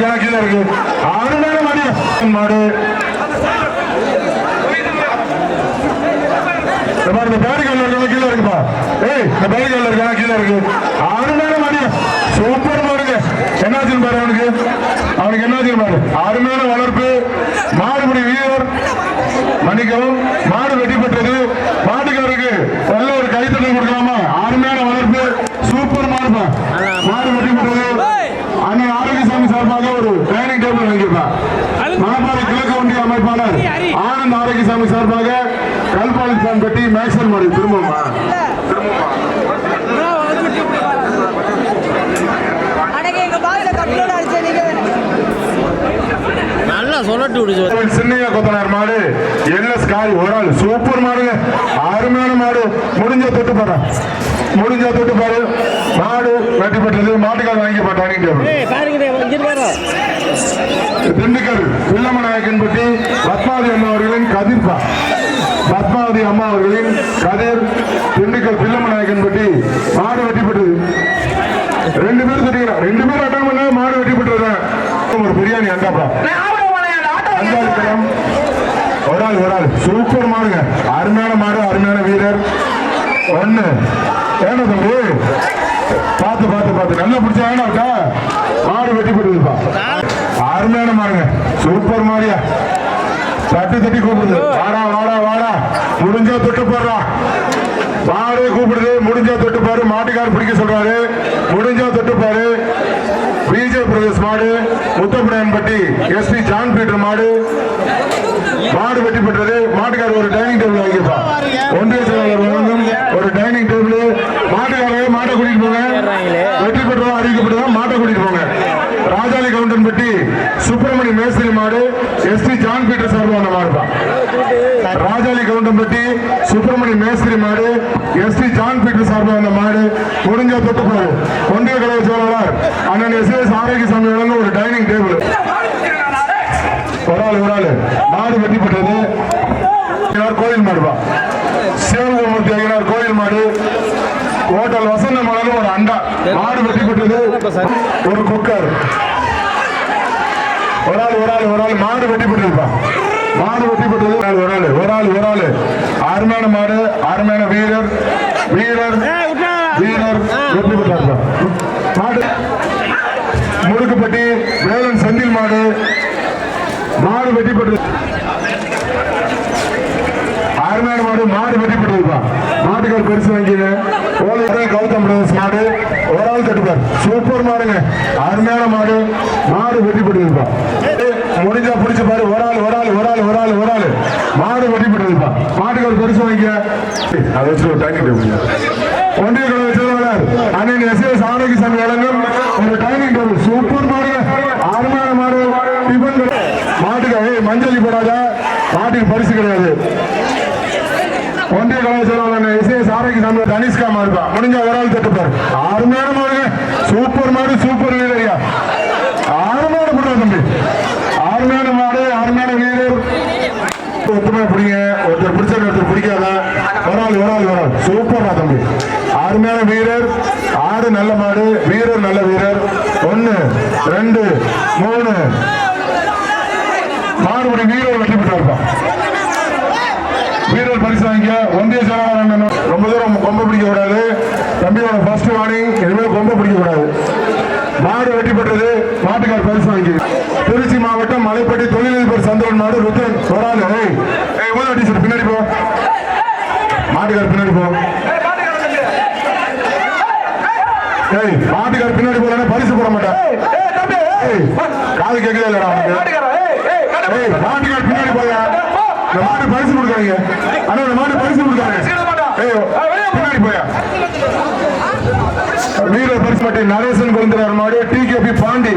இருக்கா கீழே இருக்கு மாடு. மாடு இந்த மாதிரி இருக்கா? கீழே இருக்குப்பா ஏய் இந்த பேரிகல்ல இருக்கா? கீழே இருக்கு. அருமையான மாடு சூப்பர் மாடுங்க. என்னாச்சுன்னு பாரு அவனுக்கு? அவனுக்கு என்னாச்சுன்னு பாரு? அருமையான வளர்ப்பு. மாடுபிடி வீரர். மன்னிக்கவும் மாடு வெட்டி பெற்றது மாட்டுக்காரருக்கு நல்ல ஒரு கைத்தட்டல் கொடுக்கலாமா அருமையான வளர்ப்பு சூப்பர் மாடுப்பா மாடு வெட்டி பெற்றது அண்ணன் ஆரோக்கியசாமி சார்பாக ஒரு ட்ரைனிங் டேபிள் வாங்கியிருப்பான் மணப்பாறை கிழக்கு ஒன்றிய அமைப்பாளர் ஆனந்த் ஆரோக்கியசாமி சார்பாக கல்பாலிஸ்தான் கட்டி மேக்சல் மாடு திரும்பமா சின்னையா கொத்தனார் மாடு எல்எஸ் காய் ஒரு ஆள் சூப்பர் மாடுங்க. அருமையான மாடு. முடிஞ்ச தொட்டு பாரு முடிஞ்ச தொட்டு பாரு. மாடு வெட்டி பெற்றது மாட்டுக்கால் வாங்கி டைனிங் டேபிள் திண்டுக்கல் பிள்ளமநாயக்கன் பற்றி பத்மாவதி அம்மா அவர்களின் கதிர்பா பத்மாவதி அம்மா அவர்களின் கதிர் திண்டுக்கல் பிள்ளமநாயக்கன் பற்றி மாடு வெட்டி பெற்றது. ரெண்டு பேரும் தெரியும் ரெண்டு பேரும் பண்ண மாடு வெட்டி பெற்றது. ஒரு பிரியாணி அண்டாப்பா அஞ்சாவது களம் ஒரு ஆள் ஒரு ஆள். சூப்பர் மாடுங்க. அருமையான மாடு அருமையான வீரர். ஒண்ணு. ஏன்னா தம்பி பார்த்து பார்த்து பார்த்து. நல்லா பிடிச்சா வேணாக்கா மாடு வெட்டி போட்டுப்பா அருமையான மாடுங்க. சூப்பர் மாடியா. தட்டி தட்டி கூப்பிடுது. வாடா வாடா வாடா. முடிஞ்சா தொட்டு போடுறா. மாடு கூப்பிடுது. முடிஞ்சா தொட்டு பாரு மாட்டுக்காரர் பிடிக்க சொல்றாரு. முடிஞ்சா தொட்டு பாரு பிஜே பிரதேஷ் மாடு. Muthappirayanpatti S P John Peter மாடு. மாடு வெட்டி பெற்றது மாட்டுக்காரர் ஒரு டைனிங் டேபிள் வாங்கிப்பா ஒன்றிய செயலாளர் வழங்கும் ஒரு டைனிங் டேபிள் மாட்டுக்காரர் மாட்டை கூட்டிட்டு போங்க வெற்றி பெற்றதா அறிவிக்கப்பட்டதா மாட்டை கூட்டிட்டு போங்க ராஜாலி கவுண்டன் பட்டி சுப்பிரமணிய மேஸ்திரி மாடு எஸ்பி ஜான் பீட்டர் சார்பான மாடுப்பா ராஜாலி கவுண்டம்பட்டி சுப்பிரமணிய மேஸ்திரி மாடு எஸ்டி ஜான் பீட்டர் சார்பான மாடு முடிஞ்ச தொட்டு போடு. ஒன்றிய கழக செயலாளர் அண்ணன் எஸ் எஸ் ஆரோக்கியசாமி வழங்க ஒரு டைனிங் டேபிள் ஒரு ஆள் ஒரு ஆள். மாடு வெட்டிப்பட்டது கோயில் மாடுவா சிவகுமூர்த்தி ஐயனார் கோயில் மாடு. ஹோட்டல் வசந்த மலரும் ஒரு அண்டா. மாடு வெட்டிப்பட்டது ஒரு குக்கர். ஒரு ஆள் ஒரு ஆள் ஒரு ஆள் மாடு வெட்டி பெற்றிருப்பா மாடு வெட்டி ஒரு ஆள் ஒரு ஆள் ஒரு ஆள் ஒரு ஆள் அருமையான மாடு அருமையான வீரர் வீரர் வீரர். வெற்றி மாடு. முடுக்குப்பட்டி வேலன் செந்தில் மாடு. மாடு வெட்டி பெற்றது அருமையான மாடு மாடு வெட்டி பெற்றதுப்பா மாட்டுக்கார் பெருசு வாங்கிங்க ஓலை கௌதம் பிரதேஷ் மாடு. ஒரு ஆள் சூப்பர் மாடுங்க அருமையான மாடு மாடு வெட்டி பெற்றதுப்பா முடிஞ்சா பிடிச்ச பாரு ஒரு ஆள் ஒரு ஆள் ஒரு ஆள் ஒரு ஆள் ஒரு ஆள். மாடு வெட்டி பெற்றதுப்பா மாட்டுக்கார் பெருசு வாங்கிக்க. அதை வச்சு ஒரு டைனிங் டேபிள் ஒன்றிய கழக செயலாளர் அண்ணன் எஸ் எஸ் ஆரோக்கியசாமி வழங்கும் ஒரு டைனிங் டேபிள். சூப்பர் மாடு அருமையான மாடு டிஃபன் மாட்டுக்கு மஞ்சள் போடாத. மாட்டுக்கு பரிசு கிடையாது. ஒன்றிய கலாச்சாரம் செயலாளர் எஸ்எஸ் ஆரோக்கியசாமி தனிஷ்கா மாடுப்பா முடிஞ்ச ஒரு ஆள் தட்டுப்பாரு அருமையான மாடுங்க. சூப்பர் மாடு சூப்பர் வீரரியா மாடு போடுற தம்பி. ஆறு அருமையான மாடு அருமையான வீரர். ஒத்துமை பிடிங்க. ஒருத்தர் பிடிச்ச ஒருத்தர் பிடிக்காத. ஒரு ஆள் ஒரு ஆள் ஒரு ஆள். சூப்பரா தம்பி. அருமையான வீரர். ஆடு நல்ல மாடு. வீரர் நல்ல வீரர். ஒன்னு ரெண்டு மூணு மாடுபடி வீரர் வெற்றி பெற்றார்ப்பா வீரர் பரிசு வாங்கிக்க ஒன்றிய செயலாளர் அண்ணன் ரொம்ப தூரம் கொம்ப பிடிக்க கூடாது தம்பியோட ஃபர்ஸ்ட் வார்னிங் இனிமேல் மாடு வெட்டி பெற்றது மாட்டுக்கார் பரிசு வாங்கி. திருச்சி மாவட்டம் மலைப்பட்டி தொழிலதிபர் சந்திரன் மாடு ருத்ரன் ஏய் டீச்சர் பின்னாடி போ. மாட்டுக்கார் பின்னாடி போ. ஏய் மாட்டுக்கார் பின்னாடி போறானே பரிசு போட மாட்டேன். காது கேட்கவே இல்லடா ஏய் மாட்டுக்கார் பின்னாடி போயா? இந்த மாடு பரிசு அண்ணா இந்த மாடு பரிசு கொடுக்காங்க ஏய் பின்னாடி போயா வீர பரிசுமட்டி நரேசன் குழந்தையார் மாடு பி பாண்டி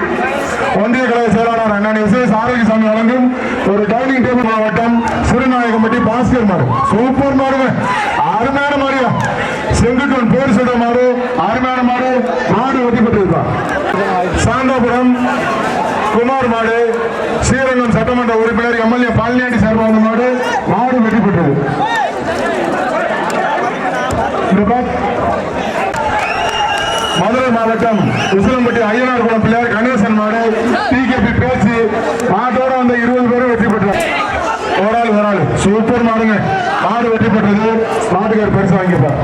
ஒன்றிய கழக செயலாளர் அண்ணன் எஸ் எஸ் ஆரோக்கியசாமி வழங்கும் ஒரு டைனிங் டேபிள் மாவட்டம் சிறுநாயகம்பட்டி பாஸ்கர் மாடு. சூப்பர் மாடுங்க அருமையான மாடியா செங்குட்டுவன் பேர் சொல்ற மாடு அருமையான மாடு. மாடு வெட்டி பெற்றிருப்பான் சாந்தாபுரம் குமார் மாடு ஸ்ரீரங்கம் சட்டமன்ற உறுப்பினர் எம்எல்ஏ பழனியாண்டி சார்பாக மாடு மாடு வெற்றி பெற்றது மாவட்டம் உசிலம்பட்டி ஐயனார் குளம் பிள்ளையார் கணேசன் மாடு. பிகேபி பேச்சு. மாட்டோட வந்த இருபது பேரும் வெற்றி பெற்றார் ஒரு ஆள் ஒரு ஆள் சூப்பர் மாடுங்க. மாடு வெற்றி பெற்றது. மாட்டுக்கார் பரிசு வாங்கிப்பார்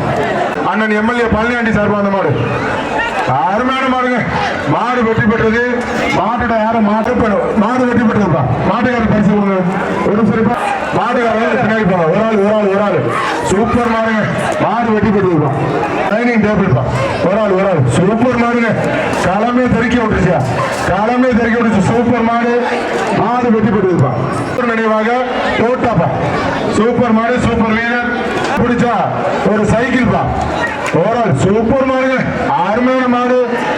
அண்ணன் எம்எல்ஏ பழனியாண்டி சார்பாக அந்த மாடு. அருமையான மாடுங்க. மாடு வெற்றி பெற்றது. மாட்டோட யாரும் மாட்டு மாடு காலமே களமே தெறிக்க சூப்பர் மாடு மாடு வெற்றி பெற்றதுப்பா நினைவாக தோட்டாப்பா. சூப்பர் மாடு சூப்பர் வீரர். பிடிச்சா ஒரு சைக்கிள் பா ஓவரால் சூப்பர் மாடுங்க. அருமையான மாடு.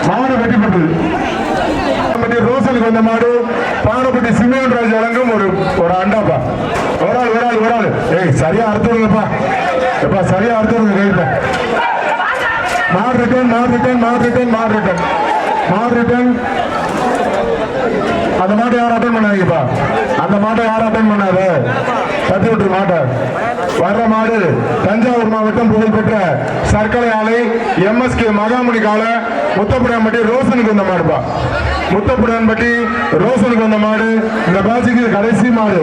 மாடு வெற்றி பெற்றது ரோசலுக்கு வந்த மாடு. பாரப்பட்டி சிம்மன் ராஜ் வழங்கும் ஒரு ஒரு அண்டாப்பா. ஒரு ஆள் ஒரு ஆள் ஒரு ஆள். ஏய் சரியா அர்த்தம்ப்பா எப்பா சரியா அர்த்தம் கேட்பா மாடு ரிட்டர்ன் மாடு ரிட்டர்ன் மாடு ரிட்டர்ன் மாடு ரிட்டர்ன் மாடு ரிட்டர்ன் அந்த மாட்டை யாரும் அட்டன் பண்ணாதீங்கப்பா. அந்த மாட்டை யாரும் அட்டன் பண்ணாத? தட்டி விட்டுரு மாட்டை. வர்ற மாடு தஞ்சாவூர் மாவட்டம் புகழ்பெற்ற சர்க்கரை ஆலை எம்எஸ்கே மகாமுனி கால முத்தப்புடாம்பட்டி ரோசனுக்கு வந்த மாடுப்பா. முத்தப்புடான்பட்டி ரோசனுக்கு வந்த மாடு. இந்த பேட்சுக்கு இது கடைசி மாடு.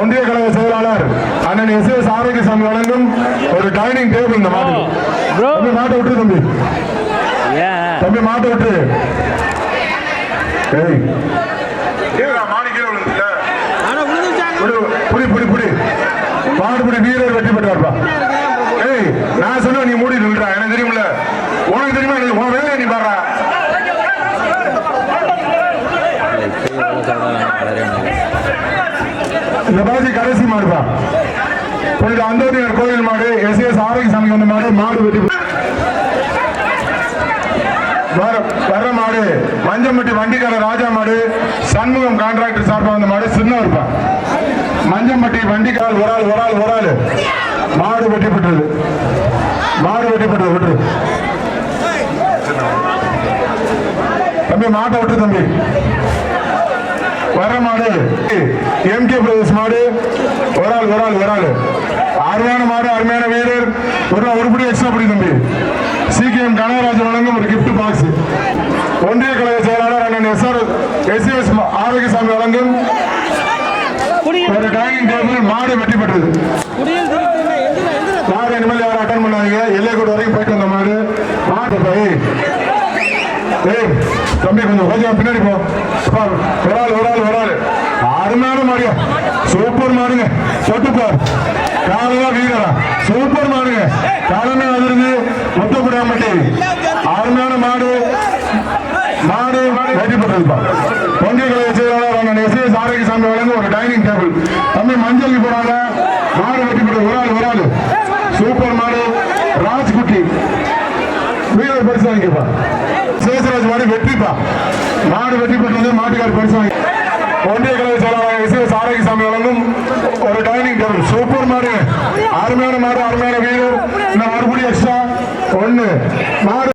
ஒன்றிய கழக செயலாளர் அண்ணன் எஸ் எஸ் ஆரோக்கியசாமி வழங்கும் ஒரு டைனிங் டேபிள் இந்த மாடு மாட்டை விட்டு தம்பி. தம்பி மாட்டை விட்டு ஏய் கீழே மாடி கீழே விழுந்துல ஆனா விழுந்துச்சாங்க புடி புடி புடி புடி. மாடுபடி வீரர் வெற்றி பெற்றார்ப்பா. ஏய் நான் சொல்லுவேன் நீ மூடி நின்றா எனக்கு தெரியும்ல. உனக்கு தெரியுமா நீ உன் வேலையை நீ பாடுறா. இந்த பாஜி கடைசி மாடுப்பா. புனித அந்தோனியார் கோயில் மாடு எஸ் எஸ் ஆரோக்கியசாமி வந்த மாடு மாடு வெற்றி பெற்று- வர வர்ற மாடு மஞ்சம்பட்டி வண்டிக்கார ராஜா மாடு சண்முகம் கான்ட்ராக்டர் சார்பாக வந்த மாடு சின்ன இருப்பா மஞ்சம்பட்டி வண்டிக்கால் ஒரு ஆள் ஒரு ஆள் ஒரு ஆள். மாடு வெட்டி பெற்றது. மாடு வெட்டி பெற்றது விட்டுரு தம்பி மாட்டை விட்டு தம்பி. வர மாடு எம்கே பிரதேஷ் மாடு. ஒரு ஆள் ஒரு ஆள் ஒரு ஆள். அருமையான மாடு அருமையான வீரர். ஒரு உருப்படி எக்ஸ்ட்ரா படி தம்பி. சிகேஎம் கனகராஜ் வழங்கும் ஒரு gift பாக்ஸ் ஒன்றிய கழக செயலாளர் அண்ணன் S R S S Arokkiyasamy வழங்கும் ஒரு டைனிங் டேபிள் மாடு வெற்றி பெற்றது. மாடு இனிமேல் யாரும் அட்டன் பண்ணாதீங்க. எல்லைக்கோடு வரைக்கும் போயிட்டு வந்த மாடு. மாட்டு போய் ஏய் தம்பி கொஞ்சம் கொஞ்சம் பின்னாடி போ. ஒரு ஆள் ஒரு ஆள் ஒரு ஆள். அருமையான மாடியா சூப்பர் மாடுங்க. சொட்டு பார் வீரரா. சூப்பர் மாடுங்க காலமே அதிர்ந்து முத்தப்படாமட்டி அருமையான மாடு. மாடு வெற்றி பெற்றதுப்பா பொங்கல் செயலாளர் எஸ் எஸ் ஆரோக்கியசாமி வழங்க ஒரு டைனிங் டேபிள் தம்பி மஞ்சள் போறாங்க. மாடு வெற்றி பெற்றது ஒரு ஆள் ஒரு ஆள். சூப்பர் மாடு. ராஜ்குட்டி. வீரர் பரிசு வாங்கிப்பா சேசராஜ் மாடு வெற்றிப்பா. மாடு வெற்றி பெற்றது மாட்டுக்கார் பரிசு வாங்கி ஒன்றிய கழக செயலாளர் எஸ் எஸ் ஆரோக்கியசாமி வழங்கும் ஒரு டைனிங் டேபிள் சூப்பர் மாடு. அருமையான மாடு அருமையான வீரர். இந்த மறுபடியும் எக்ஸ்ட்ரா ஒன்று மாடு.